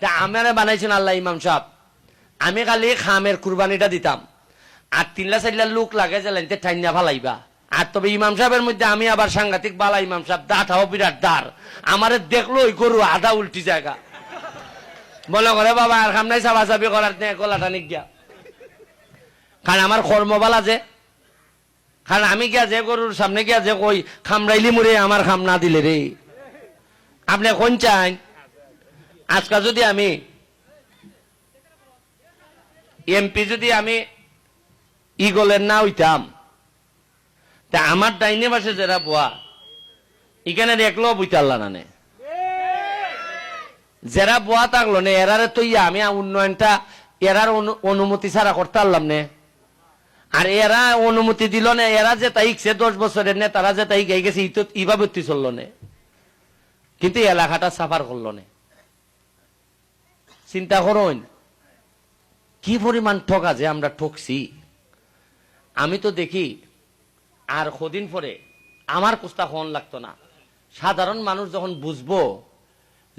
তা আমারে বানাইছেন আল্লাহ ইমাম সাহেব। আমি খালি খামের কুরবানিটা দিতাম। আর তিনলা চারলা লোক লাগে যে লাইনতে ঠাইনা ফালাইবা। আর তবে ইমাম সাহেবের মধ্যে আমি আবার সাংঘাতিক বালা ইমাম সাহেব দাঁত হাও বিরাট দাঁড় আমারে দেখল ওই গরু আধা উল্টি জায়গা। বলে করে বাবা, আর খাম নাই চাবা চাবি করার নে, গলাটা নিক গিয়া। কারণ আমার কর্মবালা যে। কারণ আমি গিয়া যে গরুর সামনে গিয়া যে কই খামরাইলি মুড়ে, আমার খাম না দিলে রে। আপনি কোন চাই আজকাল যদি আমি এমপি যদি আমি ইগলের না হইতাম, তা আমার ডাইনে পাশে যারা বোয়া, এখানে দেখল বুঝতাল্লা না নে। যারা বোয়া থাকল নে, এরারে তো ইয়া, আমি উন্নয়নটা এরার অনু- অনুমতি ছাড়া করতে পারলাম নে। আর এরা অনুমতি দিল না, এরা যে তাইকছে দশ বছরের নে, তারা যে তাই গাই গেছে ইতো ইভাবে চলল নে। কিন্তু এলাকাটা সাফার করল নে। চিন্তা করুন। কি পরিমাণ ঠকা যে আমরা ঠকছি আমি তো দেখি, আর কদিন পরে আমার কুস্তা হন লাগতো না। সাধারণ মানুষ যখন বুঝব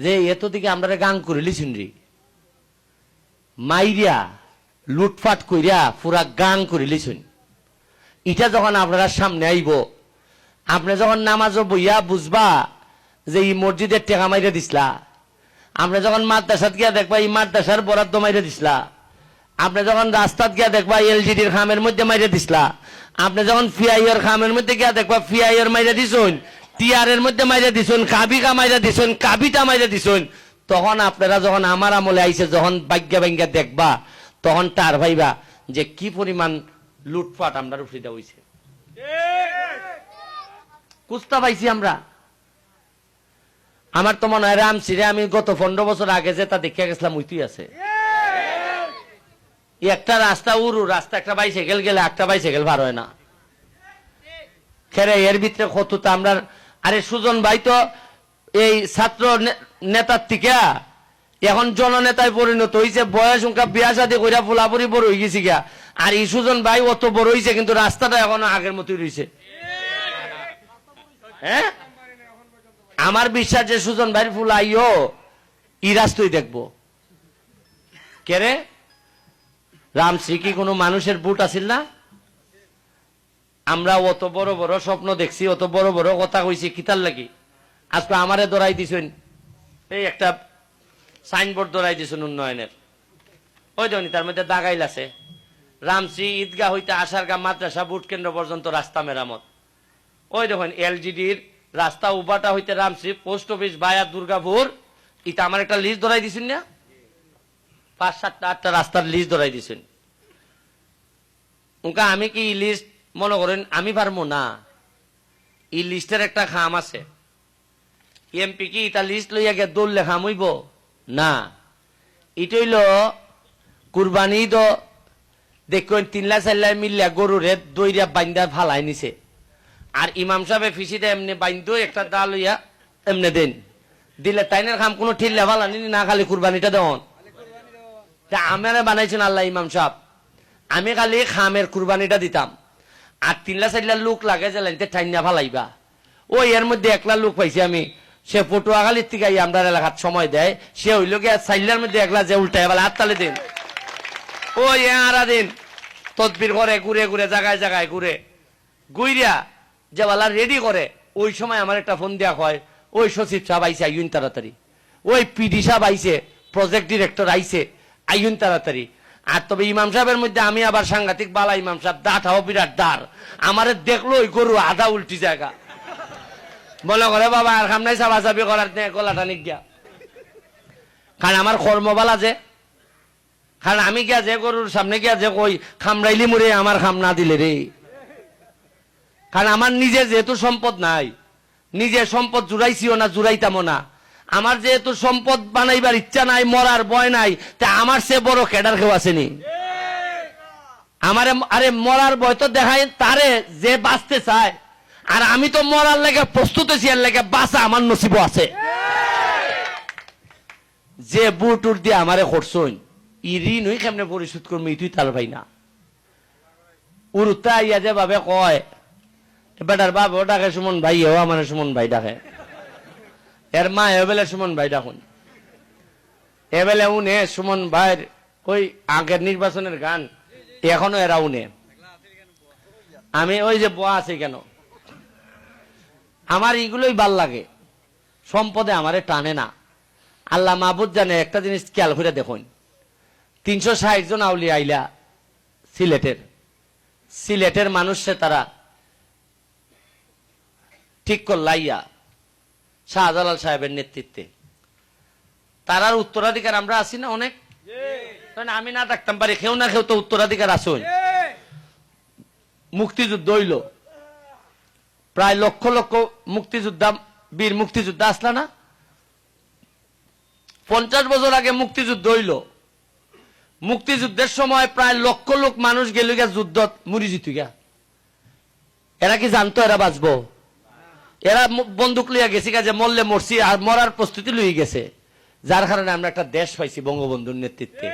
যে এত দিকে আমরা গান করিলি শুনরি মাইরিয়া, লুটফাট কইরা পুরা গান করিলি শুন এটা যখন আপনারা সামনে আইব, আপনি যখন নামাজ বইয়া বুঝবা যে এই মসজিদের টেকা মাইরে দিসলা আপনি যখন মাদ্রাসাত গিয়া দেখবা এই মাদ্রাসার বরাদ্দ মাইরে দিসলা। আপনি যখন রাস্তাত গিয়া দেখবা এলজিডির খামের মধ্যে মাইরে দিসলা। আপনি যখন ফিআইয়ের খামের মধ্যে গিয়া দেখবা ফিআইয়ের মাইরে দিছুন টিআর এর মধ্যে মাইরে দিছুন কাবিকা মাইরে দিছুন কাবিটা মাইরে দিছুন তখন আপনারা যখন আমার আমলে আইছে যখন বাগ্যা বাঙ্গা দেখবা তখন তার ভাইবা যে কি পরিমাণ লুটপাট আমরা উঠিতে হইছে। কুস্তা পাইছি আমরা। আমার তো মনে হয় রামসিরে আমি গত পনেরো বছর আগে যে তা দেখে গেছিলাম উইতুই আছে। একটা রাস্তা উরু রাস্তা একটা বাইসাইকেল গেলে একটা বাইসাইকেল ভার হয় না। খেরে, এর ভিতরে কত তো আমরা, আরে সুজন ভাই তো এই ছাত্র নেতার থেকে, এখন জননেতায় পরিণত হয়েছে বয়স উনকা বিয়া শাদী কইরা ফুলাপুরি বড় হয়ে গেছি গিয়া। আর এই সুজন ভাই অত বড় হয়েছে কিন্তু রাস্তাটা এখন আগের মতোই রয়েছে হ্যাঁ? আমার বিশ্বাস যে সুজন ভাইয়ের ফুল আইও ই রাস্তাই দেখব। কেরে রামশ্রী কি কোনো মানুষের বুট আছিল না? আমরা অত বড় বড় স্বপ্ন দেখছি, অত বড় বড় কথা কইছি কিতার লাগি? আজকে আমারে দৌড়াই দিছেন। এই একটা সাইনবোর্ড দৌড়াই দিছেন উন্নয়নের। ওই দেখুন তার মধ্যে দাগাইল আছে। রামশ্রী ঈদগাহ হইতে আসার গা মাদ্রাসা বুট কেন্দ্র পর্যন্ত রাস্তা মেরামত। ওই দেখুন, এলজিডির রাস্তা উবাটা হইতে রামশ্রী পোস্ট অফিস বায়া দুর্গাপুর। ইটা আমার একটা লিস্ট ধরাই দিছেন না? পাঁচ, সাতটা, আটটা রাস্তার লিস্ট ধরাই দিছেন। উনকা আমি কি লিস্ট মনে করেন, আমি পারব না? এই লিস্টের একটা খাম আছে। এমপি কি এটা লিস্ট লইয়া গে দৌড়লে খাম হইব না। এটা হইল কুরবানি তো দেখুন তিনলা চারলা মিললা গরুরে দইরা বাইন্দা ফালাই নিছে। আর ইমাম সাহেব ফিসিতে এমনি বাইন্দো একটা দা লইয়া এমনি দেন। দিলে তাইনের খাম কোনো ঠিল্লা ফালানি না খালি কুরবানিটা দেওয়ান। তা আমারে বানাইছেন আল্লাহ ইমাম সাহেব। আমি খালি খামের কুরবানিটা দিতাম। আর তিনলা চারলা লোক লাগে যে লাইনতে ঠাইনা ফালাইবা। ওই এর মধ্যে একলা লোক পাইছি আমি। সে পটুয়াখালীর থেকে আমরা এলাকার সময় দেয়। সে হইল গিয়া চাইলার মধ্যে একলা যে উল্টায় বলে হাততালি দিন। ওই আরা দিন। তদবির করে, ঘুরে ঘুরে জায়গায় জায়গায় ঘুরে। গুইরিয়া যে বালা রেডি করে, ওই সময় আমার একটা ফোন দেওয়া হয়, ওই সচিব সাহেব আইসে আইন তাড়াতাড়ি। ওই পিডি সাহেব আইসে প্রজেক্ট ডিরেক্টর আইসে আইন তাড়াতাড়ি। আর তবে ইমাম সাহেবের মধ্যে আমি আবার সাংঘাতিক বালা, ইমাম সাহেব দাঁত হাও বিরাট দাঁড়। আমারে দেখল ওই গরু আধা উল্টি জায়গা। বলে করে, বাবা, আর খাম নাই চাবা চাবি করার নে গলাটা নিক গিয়া। কারণ আমার কর্মবালা যে কারণ আমি গিয়া যে গরুর সামনে গিয়া যে কই খামরাইলি মুড়ে, আমার খাম না দিলে রে। কারণ আমার নিজে যেহেতু সম্পদ নাই নিজে সম্পদ জুড়াইছিও না, জুড়াইতামও না। আমার যেহেতু সম্পদ বানাইবার ইচ্ছা নাই, মরার ভয় নাই, তা আমার সে বড় ক্যাডার কেউ আসেনি। আমারে আরে মরার ভয় তো দেখায় তারে যে বাঁচতে চায়, আর আমি তো মরার লেগে প্রস্তুত লেগে বাঁচা আমার নসিব আছে। যে বুট উট দিয়ে আমারে করছই ই ঋণ হই কেমনে পরিশোধ করব তুই তার ভাই না। উরুতা ইয়া যে ভাবে কয় বেটার বাপ ও ডাকে, সুমন ভাই, এও আমার সুমন ভাই ডাকে। এর মা এও বেলে সুমন ভাই ডাকুন। এবেলে উনে, সুমন ভাইয়ের ওই আগের নির্বাচনের গান, এখনও এরা উনে। আমি ওই যে বোয়া আছে কেন? আমার এগুলোই ভালো লাগে। সম্পদে আমারে টানে না। আল্লাহ মাহবুদ জানে একটা জিনিস খেয়াল করে দেখুন। তিনশো ষাট জন আউলি আইলা সিলেটের। সিলেটের মানুষে তারা ঠিক করলাইয়া শাহজালাল সাহেবের নেতৃত্বে। তারার উত্তরাধিকার আমরা আছি না অনেক? আমি না ডাকতাম পারি কেউ না কেউ তো উত্তরাধিকার আসুন মুক্তিযুদ্ধ হইল। প্রায় লক্ষ লক্ষ মুক্তিযোদ্ধা বীর মুক্তিযোদ্ধা আসলা না? পঞ্চাশ বছর আগে মুক্তিযুদ্ধ হইল। মুক্তিযুদ্ধের সময় প্রায় লক্ষ লোক মানুষ গেল গিয়া যুদ্ধ মুড়ি জিতু গিয়া এরা কি জানতো এরা বাঁচবো? এরা বন্দুক লইয়া গেছি কাজে মরলে মরছি আর মরার প্রস্তুতি লইয়া গেছে। যার কারণে আমরা একটা দেশ পাইছি বঙ্গবন্ধুর নেতৃত্বে।